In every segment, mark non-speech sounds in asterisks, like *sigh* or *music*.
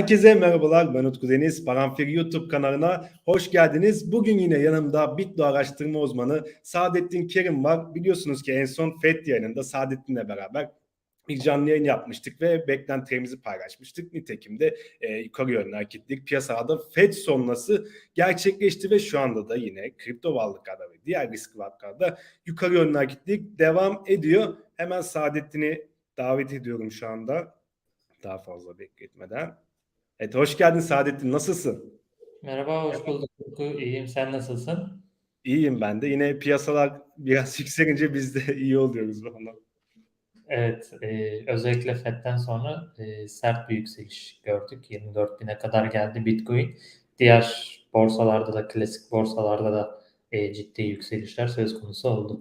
Herkese merhabalar. Ben Utku Deniz. Paranfil YouTube kanalına hoş geldiniz. Bugün yine yanımda Bitlo araştırma uzmanı Saadettin Kerim var. Biliyorsunuz ki en son FED yayınında Saadettin'le beraber bir canlı yayın yapmıştık ve beklentilerimizi paylaşmıştık. Nitekim de e, yukarı yönlü hareketlilik piyasalarda FED sonrası gerçekleşti ve şu anda da yine kripto varlıklarda ve diğer risk varlıklarda yukarı yönlü hareketlilik devam ediyor. Hemen Saadettin'i davet ediyorum şu anda. Daha fazla bekletmeden. Evet hoş geldin Saadettin. Nasılsın? Merhaba, hoş bulduk. İyiyim, sen nasılsın? İyiyim ben de. Yine piyasalar biraz *laughs* yükselince biz de iyi oluyoruz valla. Evet, e, özellikle FED'den sonra e, sert bir yükseliş gördük. 24 bine kadar geldi Bitcoin. Diğer borsalarda da, klasik borsalarda da e, ciddi yükselişler söz konusu oldu.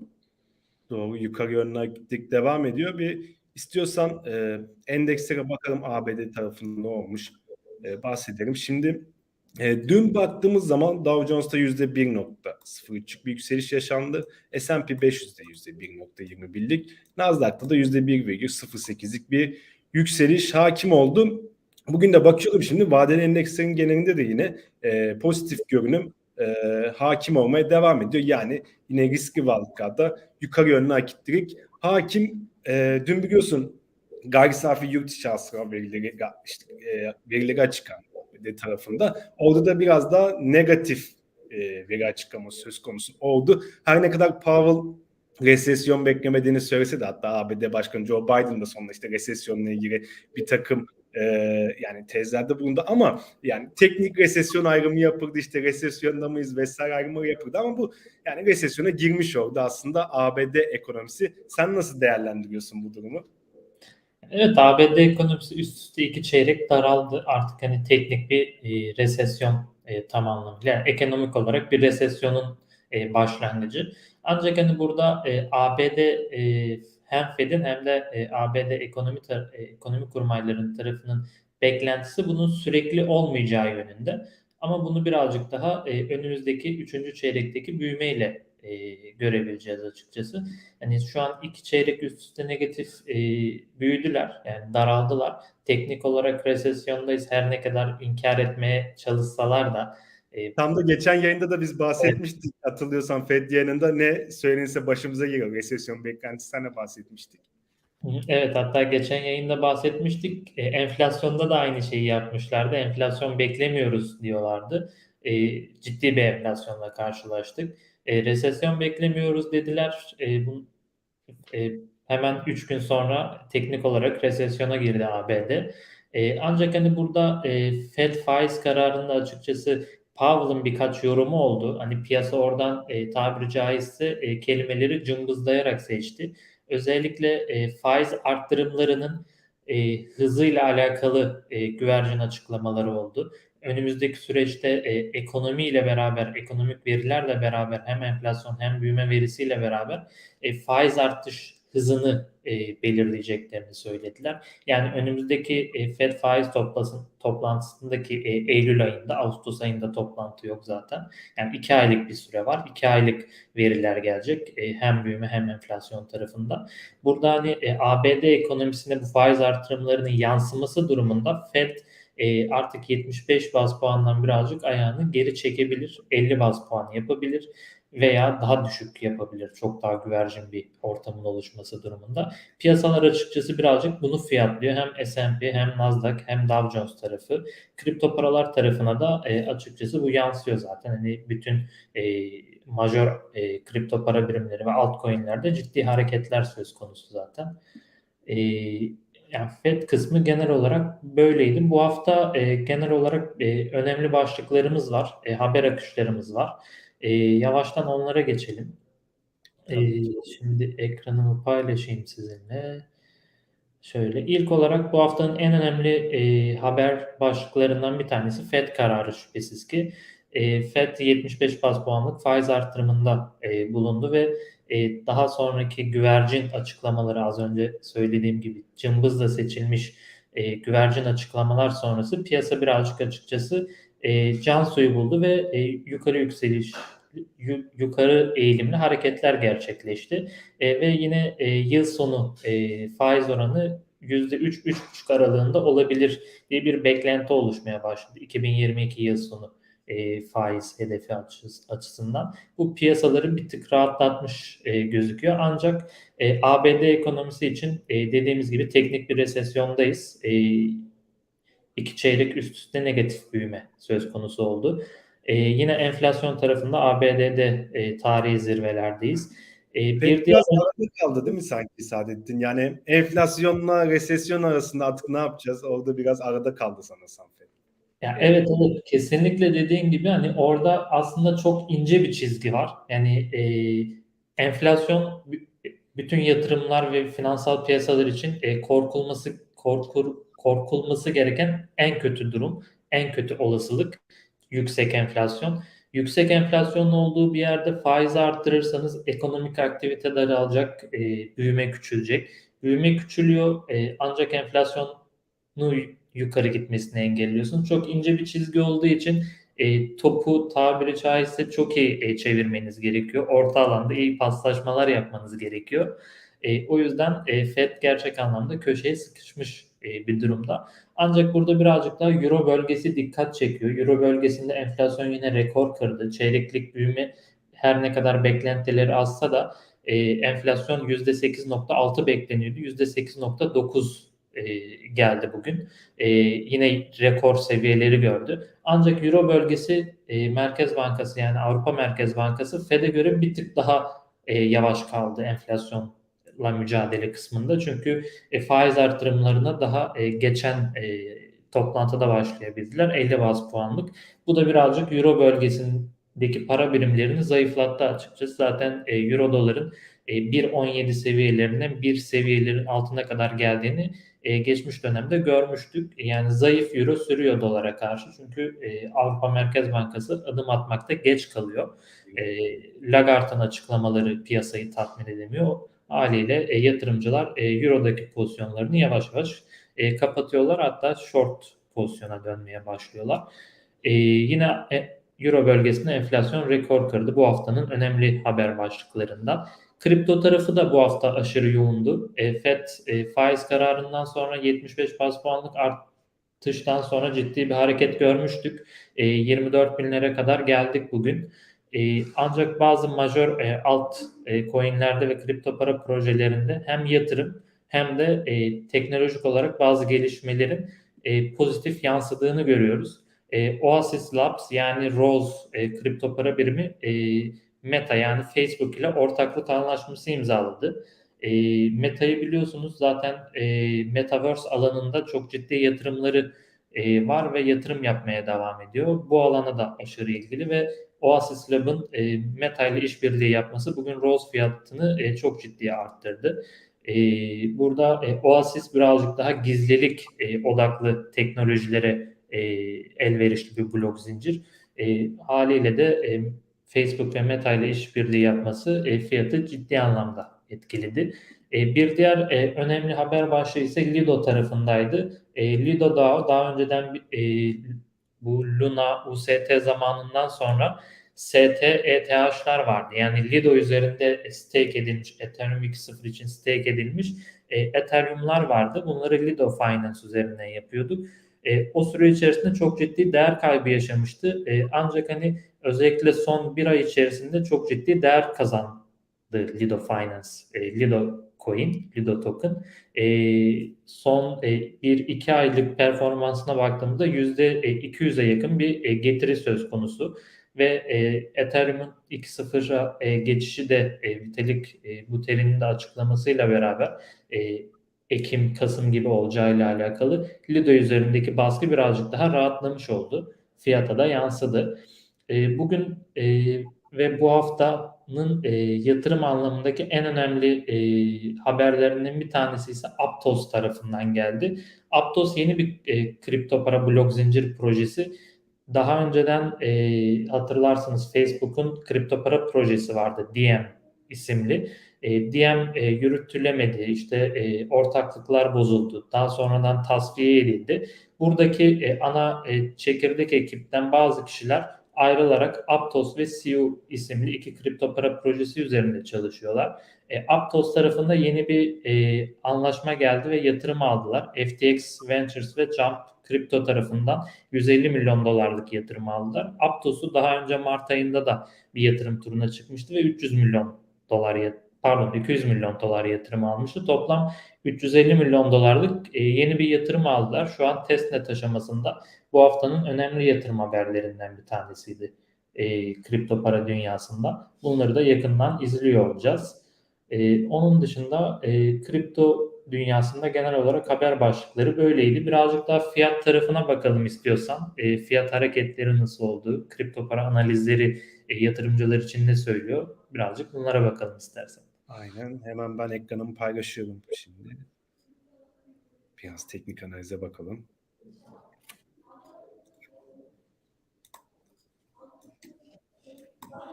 Doğru yukarı yönlü gittik devam ediyor. Bir istiyorsan e, endekslere bakalım ABD tarafında ne olmuş e, bahsedelim. Şimdi e, dün baktığımız zaman Dow Jones'ta %1.03'lük bir yükseliş yaşandı. S&P 500'de %1.21'lik. Nasdaq'ta da %1,08'lik bir yükseliş hakim oldu. Bugün de bakıyorum şimdi vadeli endekslerin genelinde de yine e, pozitif görünüm e, hakim olmaya devam ediyor. Yani yine riskli varlıklarda yukarı yönlü akitlilik hakim. E, dün biliyorsun gayri safi yurt içi hasıla verileri, işte, e, verileri açıklandı tarafında. Orada da biraz daha negatif e, veri açıklaması söz konusu oldu. Her ne kadar Powell resesyon beklemediğini söylese de hatta ABD Başkanı Joe Biden da sonunda işte resesyonla ilgili bir takım e, yani tezlerde bulundu ama yani teknik resesyon ayrımı yapıldı işte resesyonda mıyız vesaire ayrımı yapıldı ama bu yani resesyona girmiş oldu aslında ABD ekonomisi. Sen nasıl değerlendiriyorsun bu durumu? Evet ABD ekonomisi üst üste iki çeyrek daraldı. Artık hani teknik bir e, resesyon e, tam anlamıyla yani ekonomik olarak bir resesyonun e, başlangıcı. Ancak hani burada e, ABD e, hem Fed'in hem de e, ABD ekonomi tar- e, ekonomi kurmaylarının tarafının beklentisi bunun sürekli olmayacağı yönünde. Ama bunu birazcık daha e, önümüzdeki üçüncü çeyrekteki büyümeyle e, görebileceğiz açıkçası. Yani şu an iki çeyrek üst üste negatif e, büyüdüler. Yani daraldılar. Teknik olarak resesyondayız. Her ne kadar inkar etmeye çalışsalar da e, Tam da geçen yayında da biz bahsetmiştik. Evet. Hatırlıyorsan Fed yayınında ne söylenirse başımıza geliyor. Resesyon beklentisinden de bahsetmiştik. Evet hatta geçen yayında bahsetmiştik. E, enflasyonda da aynı şeyi yapmışlardı. Enflasyon beklemiyoruz diyorlardı. E, ciddi bir enflasyonla karşılaştık. E, resesyon beklemiyoruz dediler. E, bu, e, hemen 3 gün sonra teknik olarak resesyona girdi ABD. E, ancak hani burada e, Fed faiz kararında açıkçası Powell'ın birkaç yorumu oldu. Hani piyasa oradan e, tabiri caizse e, kelimeleri cımbızlayarak seçti. Özellikle e, faiz arttırımlarının e, hızıyla alakalı e, güvercin açıklamaları oldu önümüzdeki süreçte e, ekonomiyle beraber, ekonomik verilerle beraber hem enflasyon hem büyüme verisiyle beraber e, faiz artış hızını e, belirleyeceklerini söylediler. Yani önümüzdeki e, Fed faiz toplasın, toplantısındaki e, Eylül ayında, Ağustos ayında toplantı yok zaten. Yani iki aylık bir süre var. İki aylık veriler gelecek e, hem büyüme hem enflasyon tarafında. Burada hani e, ABD ekonomisine bu faiz artırımlarının yansıması durumunda Fed e, artık 75 baz puandan birazcık ayağını geri çekebilir. 50 baz puan yapabilir veya daha düşük yapabilir. Çok daha güvercin bir ortamın oluşması durumunda. Piyasalar açıkçası birazcık bunu fiyatlıyor. Hem S&P hem Nasdaq hem Dow Jones tarafı. Kripto paralar tarafına da e, açıkçası bu yansıyor zaten. Hani bütün e, major e, kripto para birimleri ve altcoin'lerde ciddi hareketler söz konusu zaten. E, yani FED kısmı genel olarak böyleydi. Bu hafta e, genel olarak e, önemli başlıklarımız var, e, haber akışlarımız var. E, yavaştan onlara geçelim. E, şimdi ekranımı paylaşayım sizinle. Şöyle ilk olarak bu haftanın en önemli e, haber başlıklarından bir tanesi FED kararı şüphesiz ki. E, FED 75 bas puanlık faiz arttırımında e, bulundu ve e, daha sonraki güvercin açıklamaları az önce söylediğim gibi cımbızla seçilmiş e, güvercin açıklamalar sonrası piyasa birazcık açıkçası e, can suyu buldu ve yukarı yükseliş yukarı eğilimli hareketler gerçekleşti. Ve yine yıl sonu e, faiz oranı %3-3,5 aralığında olabilir diye bir beklenti oluşmaya başladı 2022 yıl sonu e, faiz hedefi açıs- açısından. Bu piyasaları bir tık rahatlatmış e, gözüküyor. Ancak e, ABD ekonomisi için e, dediğimiz gibi teknik bir resesyondayız. E, iki çeyrek üst üste negatif büyüme söz konusu oldu. E, yine enflasyon tarafında ABD'de e, tarihi zirvelerdeyiz. E, bir Peki diğer arada kaldı değil mi sanki Saadettin? Yani enflasyonla resesyon arasında artık ne yapacağız? Orada biraz arada kaldı sanırsam. Ya evet evet kesinlikle dediğin gibi hani orada aslında çok ince bir çizgi var. Yani e, enflasyon bütün yatırımlar ve finansal piyasalar için e, korkulması korkur, korkulması gereken en kötü durum, en kötü olasılık yüksek enflasyon. Yüksek enflasyonun olduğu bir yerde faizi arttırırsanız ekonomik aktivite daralacak, e, büyüme küçülecek. Büyüme küçülüyor e, ancak enflasyonu yukarı gitmesini engelliyorsun. Çok ince bir çizgi olduğu için e, topu tabiri caizse çok iyi e, çevirmeniz gerekiyor. Orta alanda iyi paslaşmalar yapmanız gerekiyor. E, o yüzden e, Fed gerçek anlamda köşeye sıkışmış e, bir durumda. Ancak burada birazcık daha Euro bölgesi dikkat çekiyor. Euro bölgesinde enflasyon yine rekor kırdı. Çeyreklik büyüme her ne kadar beklentileri azsa da e, enflasyon %8.6 bekleniyordu. %8.9 e, geldi bugün. E, yine rekor seviyeleri gördü. Ancak Euro bölgesi e, Merkez Bankası yani Avrupa Merkez Bankası Fed'e göre bir tık daha yavaş kaldı enflasyonla mücadele kısmında. Çünkü faiz artırımlarına daha geçen toplantıda başlayabildiler. 50 baz puanlık. Bu da birazcık Euro bölgesindeki para birimlerini zayıflattı açıkçası. Zaten Euro doların e, 1.17 seviyelerinden bir seviyelerin altına kadar geldiğini e, geçmiş dönemde görmüştük. Yani zayıf euro sürüyor dolara karşı. Çünkü e, Avrupa Merkez Bankası adım atmakta geç kalıyor. E, Lagarde'ın açıklamaları piyasayı tatmin edemiyor. Haliyle e, yatırımcılar e, eurodaki pozisyonlarını yavaş yavaş e, kapatıyorlar. Hatta short pozisyona dönmeye başlıyorlar. E, yine e, Euro bölgesinde enflasyon rekor kırdı. Bu haftanın önemli haber başlıklarından. Kripto tarafı da bu hafta aşırı yoğundu. E, FED e, faiz kararından sonra 75 bas puanlık artıştan sonra ciddi bir hareket görmüştük. E, 24 binlere kadar geldik bugün. E, ancak bazı majör e, alt e, coinlerde ve kripto para projelerinde hem yatırım hem de e, teknolojik olarak bazı gelişmelerin e, pozitif yansıdığını görüyoruz. E, Oasis Labs yani Rose e, kripto para birimi e, Meta yani Facebook ile ortaklık anlaşması imzaladı. E, Meta'yı biliyorsunuz zaten e, Metaverse alanında çok ciddi yatırımları e, var ve yatırım yapmaya devam ediyor. Bu alana da aşırı ilgili ve Oasis Lab'ın e, Meta ile işbirliği yapması bugün Rose fiyatını e, çok ciddi arttırdı. E, burada e, Oasis birazcık daha gizlilik e, odaklı teknolojilere e, elverişli bir blok zincir. E, haliyle de e, Facebook ve Meta ile işbirliği yapması e, fiyatı ciddi anlamda etkiledi. E, bir diğer e, önemli haber başlığı ise Lido tarafındaydı. E, Lido DAO daha önceden e, bu Luna UST zamanından sonra ST ETH'lar vardı. Yani Lido üzerinde stake edilmiş, Ethereum 2.0 için stake edilmiş e, Ethereum'lar vardı. Bunları Lido Finance üzerinden yapıyorduk. E, o süre içerisinde çok ciddi değer kaybı yaşamıştı. E, ancak hani özellikle son bir ay içerisinde çok ciddi değer kazandı Lido Finance, e, Lido Coin, Lido Token. E, son e, bir iki aylık performansına baktığımızda yüzde 200'e yakın bir e, getiri söz konusu ve e, Ethereum'un 2.0'a e, geçişi de e, Vitalik e, Buterin'in de açıklamasıyla beraber e, Ekim, Kasım gibi olacağıyla alakalı Lido üzerindeki baskı birazcık daha rahatlamış oldu. Fiyata da yansıdı. E, bugün e, ve bu haftanın e, yatırım anlamındaki en önemli e, haberlerinden bir tanesi ise Aptos tarafından geldi. Aptos yeni bir e, kripto para blok zincir projesi. Daha önceden e, hatırlarsınız Facebook'un kripto para projesi vardı DM isimli. DM e, yürütülemedi, işte ortaklıklar bozuldu, daha sonradan tasfiye edildi. Buradaki ana çekirdek ekipten bazı kişiler ayrılarak Aptos ve Siu isimli iki kripto para projesi üzerinde çalışıyorlar. E, Aptos tarafında yeni bir e, anlaşma geldi ve yatırım aldılar. FTX Ventures ve Jump Kripto tarafından 150 milyon dolarlık yatırım aldılar. Aptos'u daha önce Mart ayında da bir yatırım turuna çıkmıştı ve 300 milyon dolar yat- pardon 200 milyon dolar yatırım almıştı. Toplam 350 milyon dolarlık e, yeni bir yatırım aldılar. Şu an testnet aşamasında bu haftanın önemli yatırım haberlerinden bir tanesiydi e, kripto para dünyasında. Bunları da yakından izliyor olacağız. E, onun dışında e, kripto dünyasında genel olarak haber başlıkları böyleydi. Birazcık daha fiyat tarafına bakalım istiyorsan. E, fiyat hareketleri nasıl oldu? Kripto para analizleri e, yatırımcılar için ne söylüyor? Birazcık bunlara bakalım istersen. Aynen. Hemen ben ekranımı paylaşıyorum şimdi. Biraz teknik analize bakalım.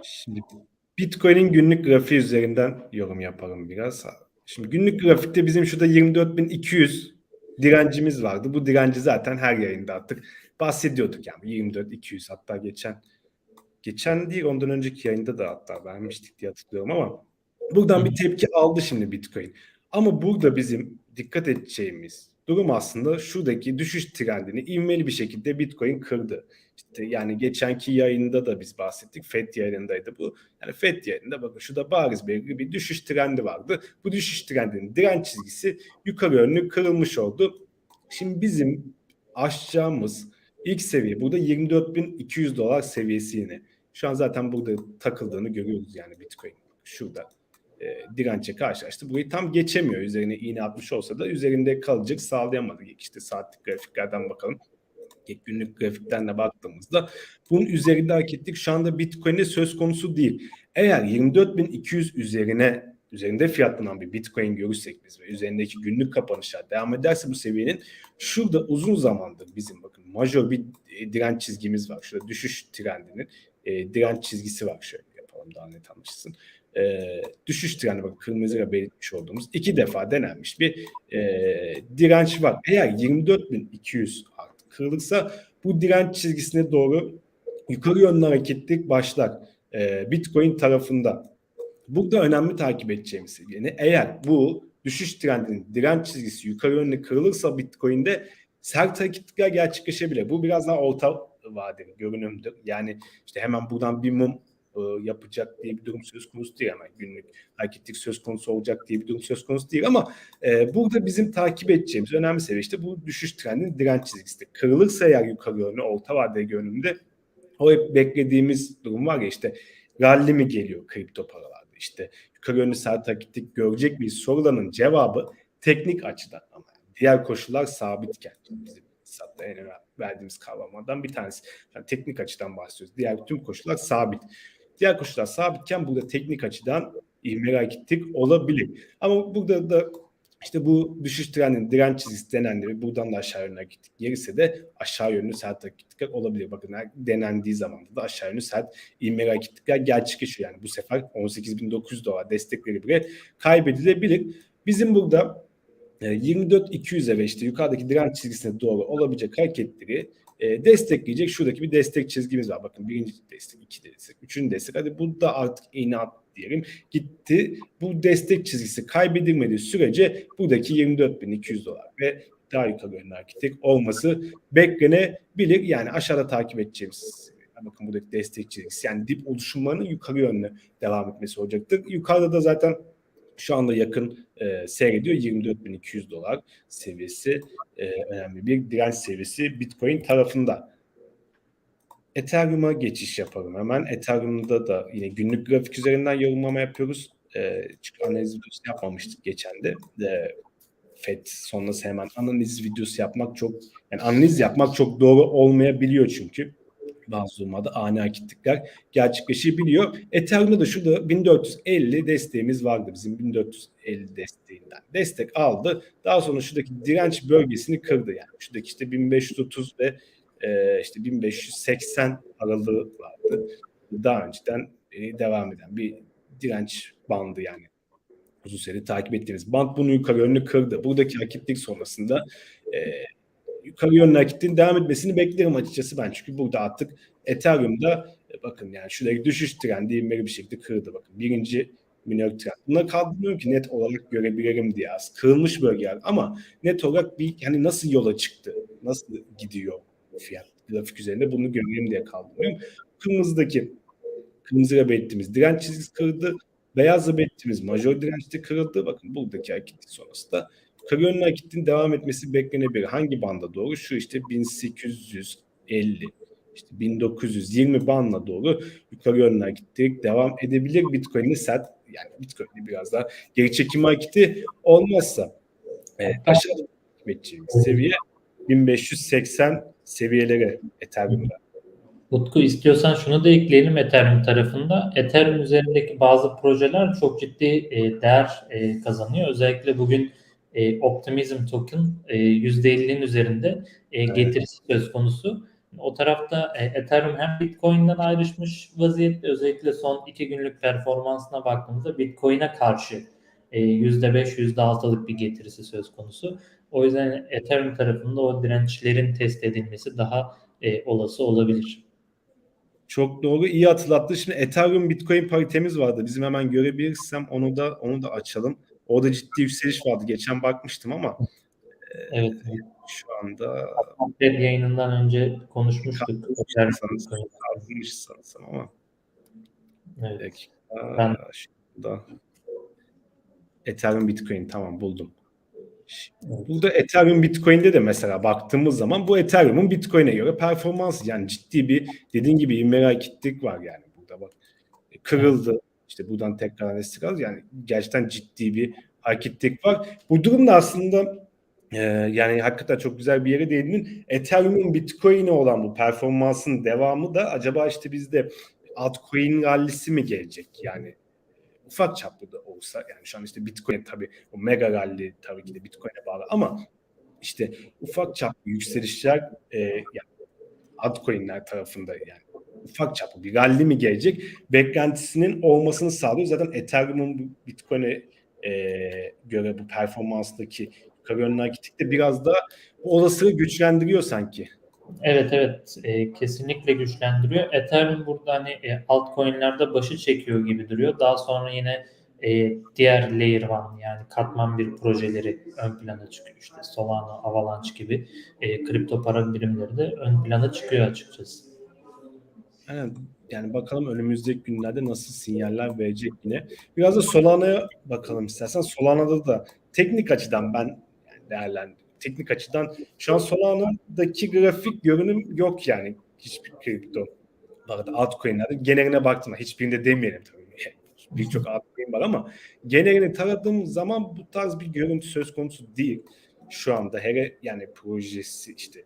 Şimdi Bitcoin'in günlük grafiği üzerinden yorum yapalım biraz. Şimdi günlük grafikte bizim şurada 24.200 direncimiz vardı. Bu direnci zaten her yayında attık. Bahsediyorduk yani 24.200 hatta geçen geçen değil ondan önceki yayında da hatta vermiştik diye hatırlıyorum ama buradan bir tepki aldı şimdi Bitcoin. Ama burada bizim dikkat edeceğimiz durum aslında şuradaki düşüş trendini ivmeli bir şekilde Bitcoin kırdı. İşte yani geçenki yayında da biz bahsettik. FED yayınındaydı bu. Yani FED yayınında bakın şurada bariz belirli bir düşüş trendi vardı. Bu düşüş trendinin direnç çizgisi yukarı yönlü kırılmış oldu. Şimdi bizim aşacağımız ilk seviye burada 24.200 dolar seviyesi yine. Şu an zaten burada takıldığını görüyoruz yani Bitcoin. Şurada e, dirençe karşılaştı. Burayı tam geçemiyor. Üzerine iğne atmış olsa da üzerinde kalacak sağlayamadı. İşte saatlik grafiklerden bakalım. Günlük grafikten de baktığımızda bunun üzerinde hareketlik şu anda Bitcoin'de söz konusu değil. Eğer 24.200 üzerine üzerinde fiyatlanan bir Bitcoin görürsek biz ve üzerindeki günlük kapanışlar devam ederse bu seviyenin şurada uzun zamandır bizim bakın majör bir e, direnç çizgimiz var. Şurada düşüş trendinin e, direnç çizgisi var. Şöyle yapalım daha net anlaşılsın e, düşüş trendi bakın kırmızıyla belirtmiş olduğumuz iki defa denenmiş bir e, direnç var. Eğer 24.200 artık kırılırsa bu direnç çizgisine doğru yukarı yönlü hareketlik başlar. E, Bitcoin tarafında. Burada önemli takip edeceğimiz seviye Eğer bu düşüş trendinin direnç çizgisi yukarı yönlü kırılırsa Bitcoin'de sert hareketlikler gerçekleşebilir. Bu biraz daha orta vadeli görünümdür. Yani işte hemen buradan bir mum e, yapacak diye bir durum söz konusu değil ama günlük hareketlik söz konusu olacak diye bir durum söz konusu değil ama e, burada bizim takip edeceğimiz önemli seviye işte bu düşüş trendinin direnç çizgisi. Kırılırsa eğer yukarı yönlü orta vadeli görünümde o hep beklediğimiz durum var ya işte rally mi geliyor kripto paralarda işte yukarı yönlü sert hareketlik görecek bir soruların cevabı teknik açıdan ama diğer koşullar sabitken bizim hatta en önemli verdiğimiz kavramlardan bir tanesi. Yani teknik açıdan bahsediyoruz. Diğer tüm koşullar sabit. Diğer koşullar sabitken burada teknik açıdan ivmeli hareketlik olabilir. Ama burada da işte bu düşüş trendinin direnç çizgisi denendiği buradan da aşağı yönlü hareketlik gelirse de aşağı yönlü sert hareketlikler olabilir. Bakın denendiği zaman da aşağı yönlü sert ivmeli hareketlikler gerçekleşiyor. Yani bu sefer 18.900 dolar destekleri bile kaybedilebilir. Bizim burada 24-200'e ve işte yukarıdaki direnç çizgisine doğru olabilecek hareketleri e, destekleyecek şuradaki bir destek çizgimiz var. Bakın birinci destek, iki destek, üçüncü destek. Hadi bu da artık inat diyelim. Gitti. Bu destek çizgisi kaybedilmediği sürece buradaki 24.200 dolar ve daha yukarı yönlü hareketlik olması beklenebilir. Yani aşağıda takip edeceğimiz bakın buradaki destek çizgisi yani dip oluşumlarının yukarı yönlü devam etmesi olacaktır. Yukarıda da zaten şu anda yakın e, seyrediyor 24.200 dolar seviyesi e, önemli bir direnç seviyesi Bitcoin tarafında. Ethereum'a geçiş yapalım hemen. Ethereum'da da yine günlük grafik üzerinden yorumlama yapıyoruz. E, çünkü analiz videosu yapmamıştık geçen de. E, FED sonrası hemen analiz videosu yapmak çok yani analiz yapmak çok doğru olmayabiliyor çünkü durumlarda ani hareketlikler gerçekleşebiliyor. Ethereum'da da şurada 1450 desteğimiz vardı bizim 1450 desteğinden. Destek aldı. Daha sonra şuradaki direnç bölgesini kırdı yani. Şuradaki işte 1530 ve e, işte 1580 aralığı vardı. Daha önceden e, devam eden bir direnç bandı yani uzun süre takip ettiğimiz band bunu yukarı yönlü kırdı. Buradaki hareketlik sonrasında e, yukarı yönlü hareketin devam etmesini beklerim açıkçası ben. Çünkü burada artık Ethereum'da e, bakın yani şuradaki düşüş trendi ivmeli bir şekilde kırdı. Bakın birinci minör trend. Bunları kaldırmıyorum ki net olarak görebilirim diye az. Kırılmış bölgeler ama net olarak bir hani nasıl yola çıktı? Nasıl gidiyor fiyat grafik üzerinde bunu göreyim diye kaldırıyorum. Kırmızıdaki kırmızı belirttiğimiz direnç çizgisi kırdı. Beyazla belirttiğimiz majör dirençte kırıldı. Bakın buradaki hareketin sonrası da yönlü hareketin devam etmesi beklenebilir. Hangi banda doğru? Şu işte 1850 işte 1920 bandına doğru yukarı yönlü hareket devam edebilir. Bitcoin'de sert yani Bitcoin'de biraz daha geri çekim hareketi olmazsa e, aşağıda edeceğimiz seviye 1580 seviyelere Ethereum'da. Utku istiyorsan şunu da ekleyelim Ethereum tarafında. Ethereum üzerindeki bazı projeler çok ciddi e, değer e, kazanıyor. Özellikle bugün e, Optimism Token e, %50'nin üzerinde e, getirisi söz konusu. O tarafta e, Ethereum hem Bitcoin'den ayrışmış vaziyette özellikle son iki günlük performansına baktığımızda Bitcoin'e karşı e, %5, %6'lık bir getirisi söz konusu. O yüzden Ethereum tarafında o dirençlerin test edilmesi daha e, olası olabilir. Çok doğru. iyi hatırlattı. Şimdi Ethereum Bitcoin paritemiz vardı. Bizim hemen görebilirsem onu da onu da açalım. Orada ciddi yükseliş vardı. Geçen bakmıştım ama Evet. e, şu anda Web yayınından önce konuşmuştuk. Ethereum sanırsam ama Evet. dakika. Ben- Şurada. Ethereum Bitcoin tamam buldum. Burada Ethereum Bitcoin'de de mesela baktığımız zaman bu Ethereum'un Bitcoin'e göre performansı yani ciddi bir dediğin gibi ivmeli hareketlik var yani burada bak. Kırıldı. İşte buradan tekrar destek aldı. Yani gerçekten ciddi bir hareketlik var. Bu durumda aslında e, yani hakikaten çok güzel bir yere değindin. Ethereum'un Bitcoin'e olan bu performansın devamı da acaba işte bizde altcoin rallisi mi gelecek? Yani ufak çaplı da olsa yani şu an işte Bitcoin tabii o mega rally tabii ki de Bitcoin'e bağlı ama işte ufak çaplı yükselişler e, yani altcoin'ler tarafında yani ufak çaplı bir rally mi gelecek beklentisinin olmasını sağlıyor. Zaten Ethereum'un Bitcoin'e e, göre bu performanstaki yukarı yönlü biraz da olasılığı güçlendiriyor sanki. Evet evet e, kesinlikle güçlendiriyor. Ethereum burada hani e, altcoin'lerde başı çekiyor gibi duruyor. Daha sonra yine e, diğer layer one yani katman bir projeleri ön plana çıkıyor. İşte Solana, Avalanche gibi e, kripto para birimleri de ön plana çıkıyor açıkçası. Yani, bakalım önümüzdeki günlerde nasıl sinyaller verecek yine. Biraz da Solana'ya bakalım istersen. Solana'da da teknik açıdan ben yani değerlendirdim. Teknik açıdan şu an Solana'daki grafik görünüm yok yani hiçbir kripto. Bu arada altcoin'lerde geneline baktığımda hiçbirinde demeyelim tabii. *laughs* Birçok altcoin var ama genelini taradığım zaman bu tarz bir görüntü söz konusu değil. Şu anda hele yani projesi işte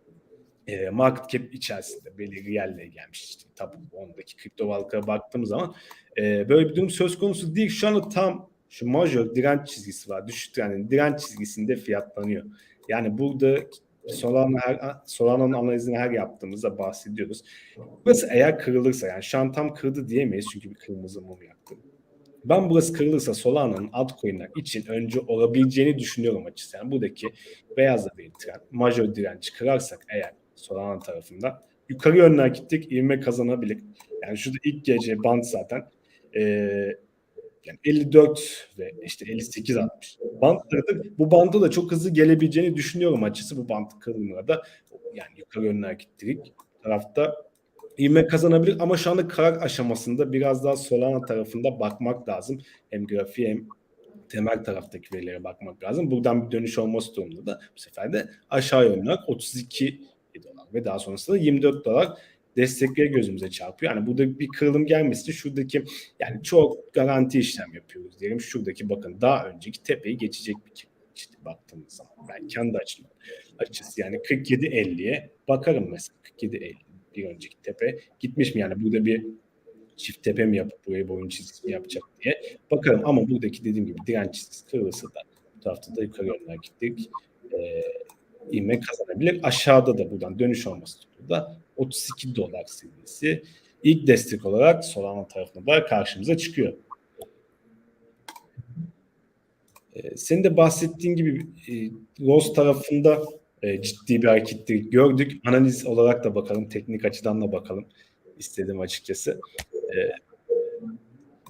e, market cap içerisinde belirli yerlere gelmiş. İşte tabii 10'daki kripto varlıklara baktığımız zaman e, böyle bir durum söz konusu değil. Şu anda tam şu major direnç çizgisi var. Düşük trendin direnç çizgisinde fiyatlanıyor. Yani burada Solana her, Solana'nın analizini her yaptığımızda bahsediyoruz. Burası eğer kırılırsa yani şu an tam kırdı diyemeyiz çünkü bir kırmızı mum yaktı. Ben burası kırılırsa Solana'nın altcoin'ler için önce olabileceğini düşünüyorum açıkçası. Yani buradaki beyazla bir trend, major direnci kırarsak eğer Solana tarafında yukarı yönlü gittik ivme kazanabilir. Yani şurada ilk gece band zaten e, yani 54 ve işte 58 atmış. Band kırdık. Bu bandı da çok hızlı gelebileceğini düşünüyorum açısı bu band kırılmada. Yani yukarı yönlü gittik. tarafta ivme kazanabilir ama şu anda karar aşamasında biraz daha Solana tarafında bakmak lazım. Hem grafiğe hem temel taraftaki verilere bakmak lazım. Buradan bir dönüş olması durumunda da bu sefer de aşağı yönlü 32 dolar ve daha sonrasında 24 dolar destekleri gözümüze çarpıyor. Yani burada bir kırılım gelmesi şuradaki yani çok garanti işlem yapıyoruz diyelim. Şuradaki bakın daha önceki tepeyi geçecek bir işte baktığımız zaman ben kendi açım açısı yani 47.50'ye bakarım mesela 47.50 bir önceki tepe gitmiş mi yani burada bir çift tepe mi yapıp buraya boyun çizgisi mi yapacak diye bakarım ama buradaki dediğim gibi direnç çizgisi kırılırsa da bu tarafta da yukarı yönler gittik. Ee, ivme kazanabilir. Aşağıda da buradan dönüş olması durumunda 32 dolar seviyesi ilk destek olarak Solana tarafında da karşımıza çıkıyor. Ee, senin de bahsettiğin gibi e, Rose tarafında e, ciddi bir hareketli gördük. Analiz olarak da bakalım, teknik açıdan da bakalım istedim açıkçası. E,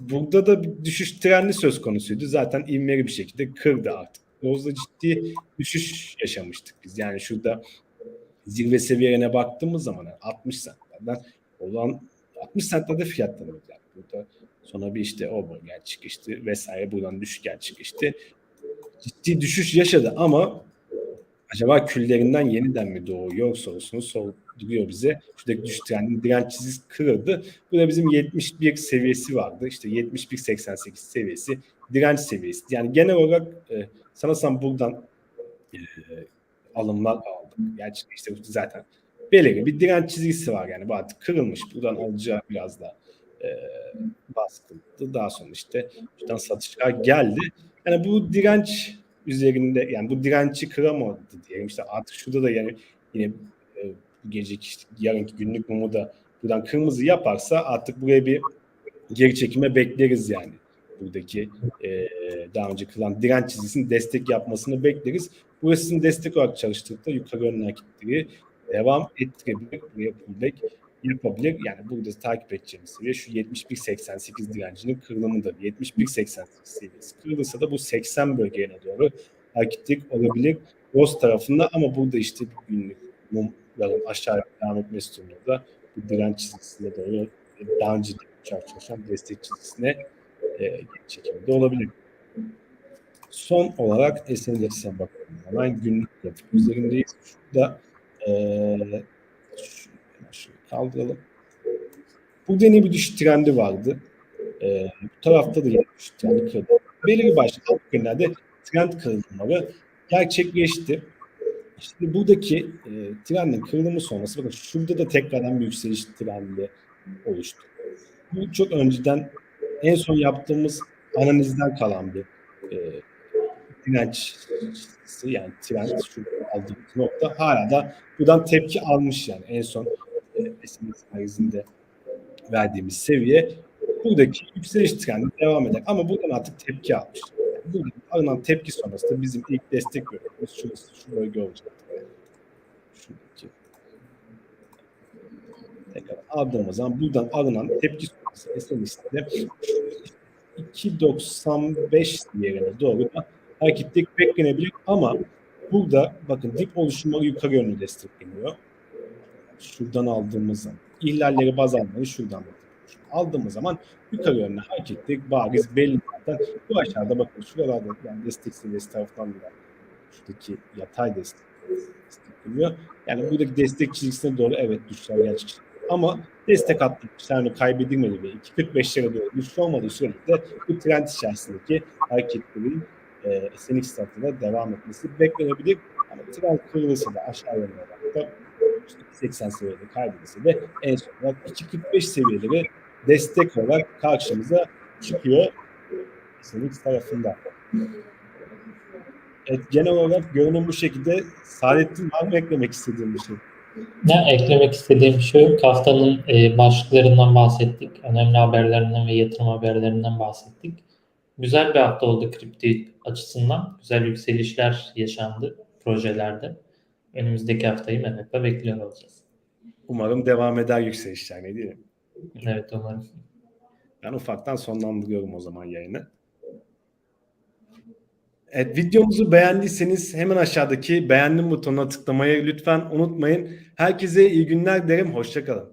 burada da bir düşüş trendi söz konusuydu. Zaten ivmeli bir şekilde kırdı artık. Bozda ciddi düşüş yaşamıştık biz. Yani şurada zirve seviyelerine baktığımız zaman yani 60 centlerden olan 60 centlerde fiyatlanıyordu. Yani burada sonra bir işte o bölgen çıkıştı vesaire buradan düşüşken çıkıştı. Ciddi düşüş yaşadı ama acaba küllerinden yeniden mi doğuyor sorusunu sorduruyor bize. Şuradaki düşüş trendinin direnç çizgisi kırıldı. Burada bizim 71 seviyesi vardı. İşte 71.88 seviyesi direnç seviyesi. Yani genel olarak e, sanırsam buradan e, alımlar aldık. Gerçi işte zaten belirli bir direnç çizgisi var yani bu artık kırılmış. Buradan alacağı biraz da e, baskıldı. Daha sonra işte buradan satışlar geldi. Yani bu direnç üzerinde yani bu direnci kıramadı diyelim. İşte artık şurada da yani yine e, geceki işte yarınki günlük mumu da buradan kırmızı yaparsa artık buraya bir geri çekime bekleriz yani. Buradaki e, daha önce kılan direnç çizgisinin destek yapmasını bekleriz. Burasını destek olarak çalıştırıp da yukarı yönlü hareketleri devam ettirebilir. Pullback yapabilir. Yani burada takip edeceğimiz seviye şu 71.88 direncinin kırılımıdır. 71.88 seviyesi kırılırsa da bu 80 bölgeye doğru hareketlik olabilir. Ross tarafında ama burada işte bir günlük mumların aşağıya devam etmesi durumunda bu direnç çizgisine doğru daha önce çalışan destek çizgisine e, çekimde olabilir. Son olarak SNDX'e bakalım. Hemen günlük grafik üzerindeyiz. Şurada e, şu, şunu kaldıralım. Burada yine bir düşüş trendi vardı. E, bu tarafta da yine düşüş trendi kırıldı. Belirli başlı günlerde trend kırılmaları gerçekleşti. Şimdi buradaki e, trendin kırılımı sonrası bakın şurada da tekrardan bir yükseliş trendi oluştu. Bu çok önceden en son yaptığımız analizden kalan bir e, direnç yani trend şu aldığımız nokta hala da buradan tepki almış yani en son e, SMS analizinde verdiğimiz seviye buradaki yükseliş trendi devam eder ama buradan artık tepki almış. Yani buradan alınan tepki sonrasında bizim ilk destek bölgemiz şurası, şu bölge olacak. Şuradaki tekrar aldığımız zaman buradan alınan tepki sonrası SMS'de 2.95 yerine doğru hareketlik beklenebilir ama burada bakın dip oluşumları yukarı yönlü destekleniyor. Şuradan aldığımız zaman ihlalleri baz almayı şuradan aldığımız zaman yukarı yönlü hareketlik bariz belli zaten. Bu aşağıda bakın şuralarda yani destek seviyesi taraftan da şuradaki yatay destek destekleniyor. Yani buradaki destek çizgisine doğru evet düşüşler gerçekleşiyor. Ama destek hattı yani kaybedilmedi ve 2.45'lere doğru düşüş olmadığı sürece bu trend içerisindeki hareketlerin e, SNX tarafında devam etmesi beklenebilir. Ama trend kırılırsa da aşağı olarak da 80 seviyede kaybedilse de en son olarak 2.45 seviyeleri destek olarak karşımıza çıkıyor SNX tarafında. Evet, genel olarak görünüm bu şekilde. Saadettin var mı eklemek istediğim bir şey? Ne eklemek istediğim şey yok. Haftanın e, başlıklarından bahsettik. Önemli haberlerinden ve yatırım haberlerinden bahsettik. Güzel bir hafta oldu kripto açısından. Güzel yükselişler yaşandı projelerde. Önümüzdeki haftayı merakla bekliyor olacağız. Umarım devam eder yükselişler ne diyelim. Evet umarım. Ben ufaktan sonlandırıyorum o zaman yayını. Evet, videomuzu beğendiyseniz hemen aşağıdaki beğendim butonuna tıklamayı lütfen unutmayın. Herkese iyi günler derim. Hoşçakalın.